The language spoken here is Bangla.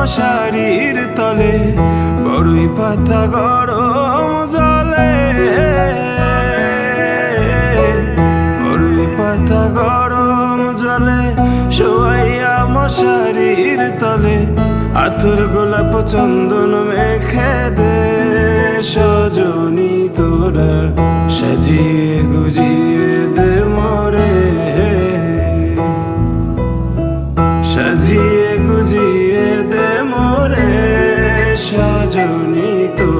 মশারির তলে, বড়ই পাতা গরম জলে। বড়ই পাতা গরম জলে, শোয়াইয়া মশারির তলে আতুর গোলাপ চন্দন মেখে দে। সজনী তোরা সাজিয়ে গুজিয়ে সাজিয়ে গুজিয়ে দে মোরে সজনী তোরা